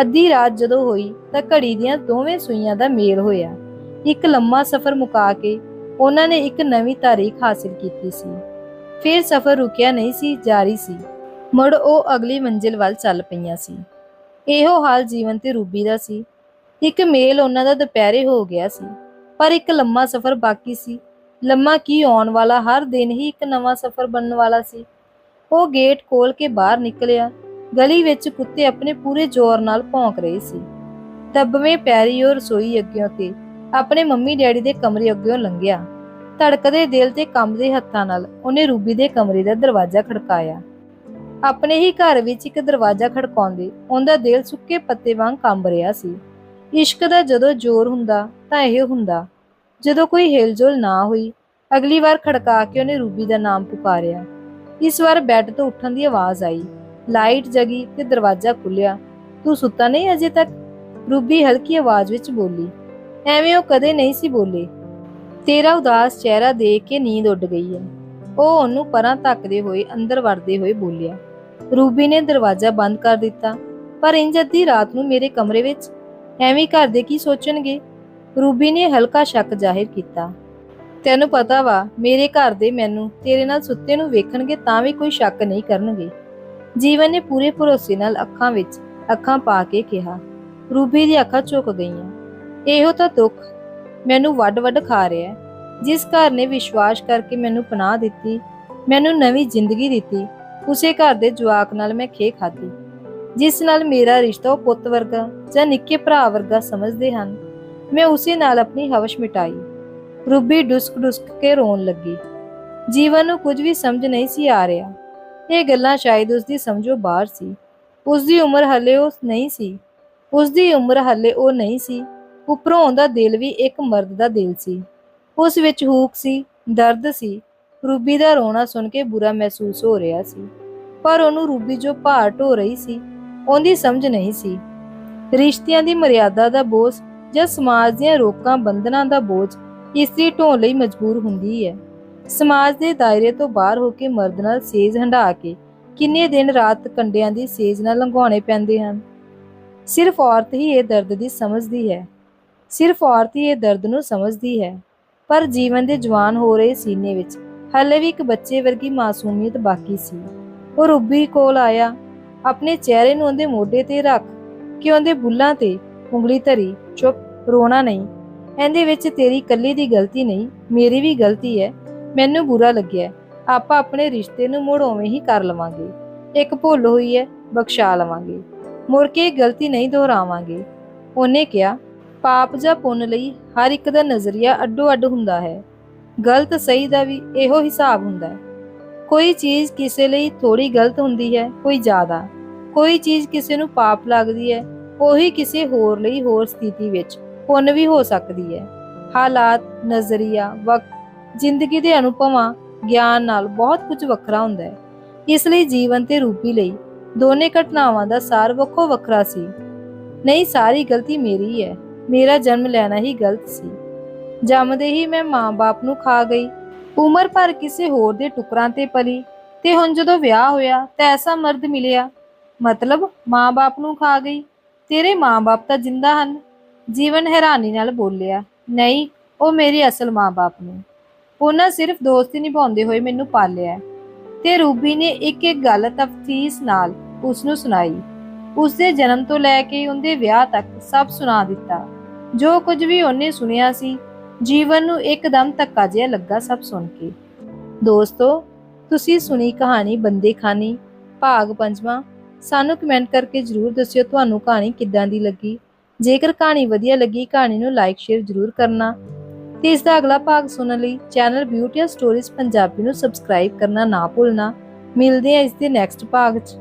[SPEAKER 1] ਅੱਧੀ ਰਾਤ ਜਦੋਂ ਹੋਈ ਤਾਂ ਘੜੀ ਦੀਆਂ ਦੋਵੇਂ ਸੂਈਆਂ ਦਾ ਮੇਲ ਹੋਇਆ। ਇੱਕ ਲੰਮਾ ਸਫ਼ਰ ਮੁਕਾ ਕੇ ਉਹਨਾਂ ਨੇ ਇੱਕ ਨਵੀਂ ਤਾਰੀਖ ਹਾਸਲ ਕੀਤੀ ਸੀ। ਫਿਰ ਸਫ਼ਰ ਰੁਕਿਆ ਨਹੀਂ ਸੀ, ਜਾਰੀ ਸੀ। ਮੁੜ ਉਹ ਅਗਲੀ ਮੰਜ਼ਿਲ ਵੱਲ ਚੱਲ ਪਈਆਂ ਸੀ। ਇਹੋ ਹਾਲ ਜੀਵਨ ਤੇ ਰੂਬੀ ਦਾ ਸੀ। ਇੱਕ ਮੇਲ ਉਹਨਾਂ ਦਾ ਦੁਪਹਿਰੇ ਹੋ ਗਿਆ ਸੀ। ਪਰ ਇੱਕ ਲੰਮਾ ਸਫ਼ਰ ਬਾਕੀ ਸੀ। ਲੰਮਾ ਕੀ ਆਉਣ ਵਾਲਾ ਹਰ ਦਿਨ ਹੀ ਇੱਕ ਨਵਾਂ ਸਫ਼ਰ ਬਣਨ ਵਾਲਾ ਸੀ। ਉਹ ਗੇਟ ਖੋਲ ਕੇ ਬਾਹਰ ਨਿਕਲਿਆ। ਗਲੀ ਵਿੱਚ ਕੁੱਤੇ ਆਪਣੇ ਪੂਰੇ ਜ਼ੋਰ ਨਾਲ ਭੌਂਕ ਰਹੇ ਸੀ। ਦੱਬਵੇਂ ਪੈਰੀ ਉਹ ਰਸੋਈ ਅੱਗਿਓਂ ਤੇ ਆਪਣੇ ਮੰਮੀ ਡੈਡੀ ਦੇ ਕਮਰੇ ਅੱਗਿਓਂ ਲੰਘਿਆ। ਧੜਕਦੇ ਦਿਲ ਤੇ ਕੰਬਦੇ ਹੱਥਾਂ ਨਾਲ ਉਹਨੇ ਰੂਬੀ ਦੇ ਕਮਰੇ ਦਾ ਦਰਵਾਜ਼ਾ ਖੜਕਾਇਆ। ਆਪਣੇ ਹੀ ਘਰ ਵਿੱਚ ਇੱਕ ਦਰਵਾਜ਼ਾ ਖੜਕਾਉਂਦੇ ਉਹਦਾ ਦਿਲ ਸੁੱਕੇ ਪੱਤੇ ਵਾਂਗ ਕੰਬ ਰਿਹਾ ਸੀ। ਇਸ਼ਕ ਦਾ ਜਦੋਂ ਜ਼ੋਰ ਹੁੰਦਾ ਤਾਂ ਇਹ ਹੁੰਦਾ, ਜਦੋਂ ਕੋਈ ਹਿਲਜੁਲ ਨਾ ਹੋਈ, ਅਗਲੀ ਵਾਰ ਖੜਕਾ ਕੇ ਉਹਨੇ ਰੂਬੀ ਦਾ ਨਾਮ ਪੁਕਾਰਿਆ। ਇਸ ਵਾਰ ਬੈੱਡ ਤੋਂ ਉੱਠਣ ਦੀ ਆਵਾਜ਼ ਆਈ। ਲਾਈਟ ਜਗੀ ਤੇ ਦਰਵਾਜ਼ਾ ਖੁੱਲਿਆ ਤੂੰ ਸੁੱਤਾ ਨਹੀਂ ਅਜੇ ਤੱਕ? ਰੂਬੀ ਹਲਕੀ ਆਵਾਜ਼ ਵਿੱਚ ਬੋਲੀ। ਐਵੇਂ ਉਹ ਕਦੇ ਨਹੀਂ ਸੀ ਬੋਲੇ। ਤੇਰਾ ਉਦਾਸ ਚਿਹਰਾ ਦੇਖ ਕੇ ਨੀਂਦ ਉੱਡ ਗਈ ਹੈ। ਉਹ ਉਹਨੂੰ ਪਰਾਂ ਧੱਕਦੇ ਹੋਏ ਅੰਦਰ ਵੜਦੇ ਹੋਏ ਬੋਲਿਆ, ਰੂਬੀ ਨੇ ਦਰਵਾਜ਼ਾ ਬੰਦ ਕਰ ਦਿੱਤਾ, ਪਰ ਇੰਜ ਅੱਧੀ ਰਾਤ ਨੂੰ ਮੇਰੇ ਕਮਰੇ ਵਿੱਚ? ਐਵੇਂ ਘਰ ਦੇ ਕੀ ਸੋਚਣਗੇ? ਰੂਬੀ ਨੇ ਹਲਕਾ ਸ਼ੱਕ ਜ਼ਾਹਿਰ ਕੀਤਾ। ਤੈਨੂੰ ਪਤਾ ਵਾ, ਮੇਰੇ ਘਰ ਦੇ ਮੈਨੂੰ ਤੇਰੇ ਨਾਲ ਸੁੱਤੇ ਨੂੰ ਵੇਖਣਗੇ ਤਾਂ ਵੀ ਕੋਈ ਸ਼ੱਕ ਨਹੀਂ ਕਰਨਗੇ। ਜੀਵਨ ਨੇ ਪੂਰੇ ਭਰੋਸੇ ਨਾਲ ਅੱਖਾਂ ਵਿੱਚ ਅੱਖਾਂ ਪਾ ਕੇ ਕਿਹਾ। ਰੂਬੀ ਦੀ ਅੱਖਾਂ ਝੁਕ ਗਈਆਂ। ਇਹੋ ਤਾਂ ਦੁੱਖ ਮੈਨੂੰ ਵੱਡ-ਵੱਡ ਖਾ ਰਿਹਾ ਜਿਸ ਘਰ ਨੇ ਵਿਸ਼ਵਾਸ ਕਰਕੇ ਮੈਨੂੰ ਪਨਾਹ ਦਿੱਤੀ, ਮੈਨੂੰ ਨਵੀਂ ਜ਼ਿੰਦਗੀ ਦਿੱਤੀ, ਉਸੇ ਘਰ ਦੇ ਜਵਾਕ ਨਾਲ ਮੈਂ ਖੇ ਖਾਧੀ। ਜਿਸ ਨਾਲ ਮੇਰਾ ਰਿਸ਼ਤਾ ਉਹ ਪੁੱਤ ਵਰਗਾ ਜਾਂ ਨਿੱਕੇ ਭਰਾ ਵਰਗਾ ਸਮਝਦੇ ਹਨ। ਮੈਂ ਉਸੇ ਨਾਲ ਆਪਣੀ ਹਵਸ਼ ਮਿਟਾਈ। ਰੂਬੀ ਡੁਸਕ-ਡੁਸਕ ਕੇ ਰੋਣ ਲੱਗੀ। ਜੀਵਨ ਨੂੰ ਕੁਝ ਵੀ ਸਮਝ ਨਹੀਂ ਸੀ ਆ ਰਿਹਾ। ਇਹ ਗੱਲਾਂ ਸ਼ਾਇਦ ਉਸ ਦੀ ਸਮਝੋਂ ਬਾਹਰ ਸੀ। ਉਸ ਦੀ ਉਮਰ ਹਲੇ ਉਹ ਨਹੀਂ ਸੀ। ਉਸ ਦੀ ਉਮਰ ਹਲੇ ਉਹ ਨਹੀਂ ਸੀ। ਉਪਰੋਂ ਉਹਦਾ ਦਿਲ ਵੀ ਇੱਕ ਮਰਦ ਦਾ ਦਿਲ ਸੀ। ਉਸ ਵਿੱਚ ਹੂਕ ਸੀ, ਦਰਦ ਸੀ, ਰੂਬੀ ਦਾ ਰੋਣਾ ਸੁਣ ਕੇ ਬੁਰਾ ਮਹਿਸੂਸ ਹੋ ਰਿਹਾ ਸੀ। ਪਰ ਉਹਨੂੰ ਰੂਬੀ ਜੋ ਭਾਰ ਢੋ ਰਹੀ ਸੀ, ਉਹਦੀ ਸਮਝ ਨਹੀਂ ਸੀ। ਰਿਸ਼ਤਿਆਂ ਦੀ ਮਰਿਆਦਾ ਦਾ ਬੋਝ ਜਾਂ ਸਮਾਜ ਦੀਆਂ ਰੋਕਾਂ ਬੰਧਨਾਂ ਦਾ ਬੋਝ ਇਸਤਰੀ ਢੋਣ ਲਈ ਮਜਬੂਰ ਹੁੰਦੀ ਹੈ। ਸਮਾਜ ਦੇ ਦਾਇਰੇ ਤੋਂ ਬਾਹਰ ਹੋ ਕੇ ਮਰਦ ਨਾਲ ਸੇਜ ਹੰਢਾ ਕੇ ਕਿੰਨੇ ਦਿਨ ਰਾਤ ਕੰਡਿਆਂ ਦੀ ਸੇਜ ਨਾਲ ਲੰਘਾਉਣੇ ਪੈਂਦੇ ਹਨ। ਸਿਰਫ ਔਰਤ ਹੀ ਇਹ ਦਰਦ ਦੀ ਸਮਝਦੀ ਹੈ। ਸਿਰਫ ਔਰਤ ਹੀ ਇਹ ਦਰਦ ਨੂੰ ਸਮਝਦੀ ਹੈ। ਪਰ ਜੀਵਨ ਦੇ ਜਵਾਨ ਹੋ ਰਹੇ ਸੀਨੇ ਵਿੱਚ ਹਲੇ ਵੀ ਇੱਕ ਬੱਚੇ ਵਰਗੀ ਮਾਸੂਮੀਅਤ ਬਾਕੀ ਸੀ। ਉਹ ਰੂਬੀ ਕੋਲ ਆਇਆ, ਆਪਣੇ ਚਿਹਰੇ ਨੂੰ ਉਹਦੇ ਮੋਢੇ ਤੇ ਰੱਖ ਕੇ ਉਹਦੇ ਬੁੱਲਾਂ ਤੇ ਉਂਗਲੀ ਧਰੀ, ਚੁੱਪ, ਰੋਣਾ ਨਹੀਂ। ਇਹਦੇ ਵਿੱਚ ਤੇਰੀ ਇਕੱਲੀ ਦੀ ਗਲਤੀ ਨਹੀਂ, ਮੇਰੀ ਵੀ ਗਲਤੀ ਹੈ। ਮੈਨੂੰ ਬੁਰਾ ਲੱਗਿਆ ਆਪਾਂ ਆਪਣੇ ਰਿਸ਼ਤੇ ਨੂੰ ਮੁੜ ਉਵੇਂ ਹੀ ਕਰ ਲਵਾਂਗੇ। ਇੱਕ ਭੁੱਲ ਹੋਈ ਹੈ, ਬਖਸ਼ਾ ਲਵਾਂਗੇ। ਮੁੜ ਕੇ ਗਲਤੀ ਨਹੀਂ ਦੁਹਰਾਵਾਂਗੇ। ਉਹਨੇ ਕਿਹਾ ਪਾਪ ਜਾਂ ਪੁੰਨ ਲਈ ਹਰ ਇੱਕ ਦਾ ਨਜ਼ਰੀਆ ਅੱਡੋ ਅੱਡ ਹੁੰਦਾ ਹੈ। ਗਲਤ ਸਹੀ ਦਾ ਵੀ ਇਹੋ ਹਿਸਾਬ ਹੁੰਦਾ ਹੈ। ਕੋਈ ਚੀਜ਼ ਕਿਸੇ ਲਈ ਥੋੜੀ ਗਲਤ ਹੁੰਦੀ ਹੈ, ਕੋਈ ਜ਼ਿਆਦਾ। ਕੋਈ ਚੀਜ਼ ਕਿਸੇ ਨੂੰ ਪਾਪ ਲੱਗਦੀ ਹੈ, ਉਹੀ ਕਿਸੇ ਹੋਰ ਲਈ ਹੋਰ ਸਥਿਤੀ ਵਿੱਚ ਪੁੰਨ ਵੀ ਹੋ ਸਕਦੀ ਹੈ। ਹਾਲਾਤ, ਨਜ਼ਰੀਆ, ਵਕਤ, ਜ਼ਿੰਦਗੀ ਦੇ ਅਨੁਭਵਾਂ, ਗਿਆਨ ਨਾਲ ਬਹੁਤ ਕੁਝ ਵੱਖਰਾ ਹੁੰਦਾ ਹੈ। ਇਸ ਲਈ ਜੀਵਨ ਤੇ ਰੂਪੀ ਲਈ ਦੋਨੇ ਘਟਨਾਵਾਂ ਦਾ ਸਾਰ ਵੱਖੋ ਵੱਖਰਾ ਸੀ। ਨਹੀਂ, ਸਾਰੀ ਗਲਤੀ ਮੇਰੀ ਹੈ। ਮੇਰਾ ਜਨਮ ਲੈਣਾ ਹੀ ਗਲਤ ਸੀ। ਜੰਮਦੇ ਹੀ ਮੈਂ ਮਾਂ-ਬਾਪ ਨੂੰ ਖਾ ਗਈ। ਉਮਰ ਭਰ ਕਿਸੇ ਹੋਰ ਦੇ ਟੁਕਰਾਂ ਤੇ ਪਲੀ ਤੇ ਹੁਣ ਜਦੋਂ ਵਿਆਹ ਹੋਇਆ ਤਾਂ ਐਸਾ ਮਰਦ ਮਿਲਿਆ। ਮਤਲਬ ਮਾਂ-ਬਾਪ ਨੂੰ ਖਾ ਗਈ। ਤੇਰੇ ਮਾਂ-ਬਾਪ ਤਾਂ ਜਿੰਦਾ ਹਨ। ਜੀਵਨ ਹੈਰਾਨੀ ਨਾਲ ਬੋਲਿਆ, ਨਹੀਂ, ਉਹ ਮੇਰੇ ਅਸਲ ਮਾਂ-ਬਾਪ ਨੇ। ਉਹਨਾਂ ਸਿਰਫ ਦੋਸਤੀ ਨਿਭਾਉਂਦੇ ਹੋਏ ਮੈਨੂੰ ਪਾਲਿਆ ਤੇ ਰੂਬੀ ਨੇ ਇੱਕ ਇੱਕ ਗੱਲ ਤਫਤੀਸ਼ ਨਾਲ ਉਸ ਨੂੰ ਸੁਣਾਈ। ਉਸ ਦੇ ਜਨਮ ਤੋਂ ਲੈ ਕੇ ਉਹਦੇ ਵਿਆਹ ਤੱਕ ਸਭ ਸੁਣਾ ਦਿੱਤਾ। ਜੋ ਕੁਝ ਵੀ ਉਹਨੇ ਸੁਣਿਆ ਸੀ, ਜੀਵਨ ਨੂੰ ਇੱਕਦਮ ਧੱਕਾ ਜਿਹਾ ਲੱਗਾ ਸਭ ਸੁਣ ਕੇ। ਦੋਸਤੋ, ਤੁਸੀਂ ਸੁਣੀ ਕਹਾਣੀ ਬੰਦੇ ਖਾਨੀ ਭਾਗ ਪੰਜਵਾਂ। ਸਾਨੂੰ ਕਮੈਂਟ ਕਰਕੇ ਜਰੂਰ ਦੱਸਿਓ ਤੁਹਾਨੂੰ ਕਹਾਣੀ ਕਿੱਦਾਂ ਦੀ ਲੱਗੀ। ਜੇਕਰ ਕਹਾਣੀ ਵਧੀਆ ਲੱਗੀ, ਕਹਾਣੀ ਨੂੰ ਲਾਈਕ ਸ਼ੇਅਰ ਜਰੂਰ ਕਰਨਾ। ਤੇ ਇਸ ਦਾ ਅਗਲਾ ਭਾਗ ਸੁਣਨ ਲਈ ਚੈਨਲ ਬਿਊਟੀ ਸਟੋਰੀਜ਼ ਪੰਜਾਬੀ ਨੂੰ ਸਬਸਕ੍ਰਾਈਬ ਕਰਨਾ ਨਾ ਭੁੱਲਣਾ। ਮਿਲਦੇ ਹਾਂ ਇਸ ਦੇ ਨੈਕਸਟ ਭਾਗ 'ਚ।